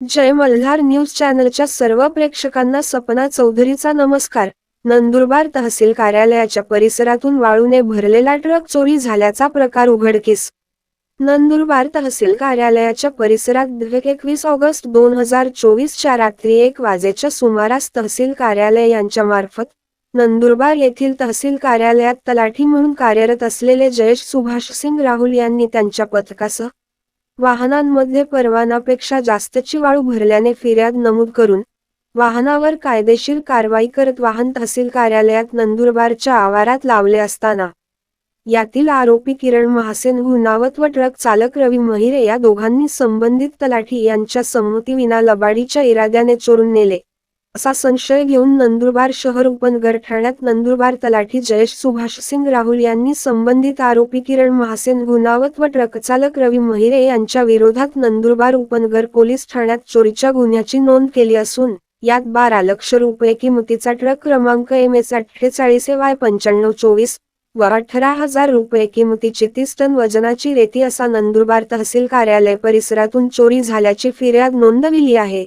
जय Malhar news चॅनलच्या सर्व प्रेक्षकांना सपना चौधरीचा नमस्कार. नंदुरबार तहसील कार्यालयाच्या परिसरातून वाळूने भरलेला ट्रक चोरी झाल्याचा प्रकार उघडकीस. नंदुरबार तहसील कार्यालयाच्या परिसरात एकवीस ऑगस्ट दोन हजार चोवीसच्या रात्री एक वाजेच्या सुमारास तहसील कार्यालय यांच्या मार्फत नंदुरबार येथील तहसील कार्यालयात तलाठी म्हणून कार्यरत असलेले जयेश सुभाष सिंग राहुल यांनी त्यांच्या पथकासह वाहनांमध्ये परवानापेक्षा जास्तची वाळू भरल्याने फिर्याद नमूद करून वाहनावर कायदेशीर कारवाई करत वाहन तहसील कार्यालयात नंदुरबारच्या आवारात लावले असताना यातील आरोपी किरण महासेन गुन्हावत व ट्रक चालक रवी महिरे या दोघांनी संबंधित तलाठी यांच्या संमतीविना लबाडीच्या इराद्याने चोरून नेले. असा संशय घेऊन नंदुरबार शहर उपनगर ठाण्यात नंदुरबार तलाठी जयेश सुभाष सिंग राहुल यांनी संबंधित आरोपी किरण महासेन गुणावत व ट्रकचालक रवी महिरे यांच्या विरोधात नंदुरबार उपनगर पोलीस ठाण्यात चोरीच्या गुन्ह्याची नोंद केली असून यात बारा लक्ष रुपये किमतीचा ट्रक क्रमांक एम एस अठ्ठेचाळीस वाय पंच्याण्णव चोवीस व अठरा हजार रुपये किमतीची तीस टन वजनाची रेती असा नंदुरबार तहसील कार्यालय परिसरातून चोरी झाल्याची फिर्याद नोंदविली आहे.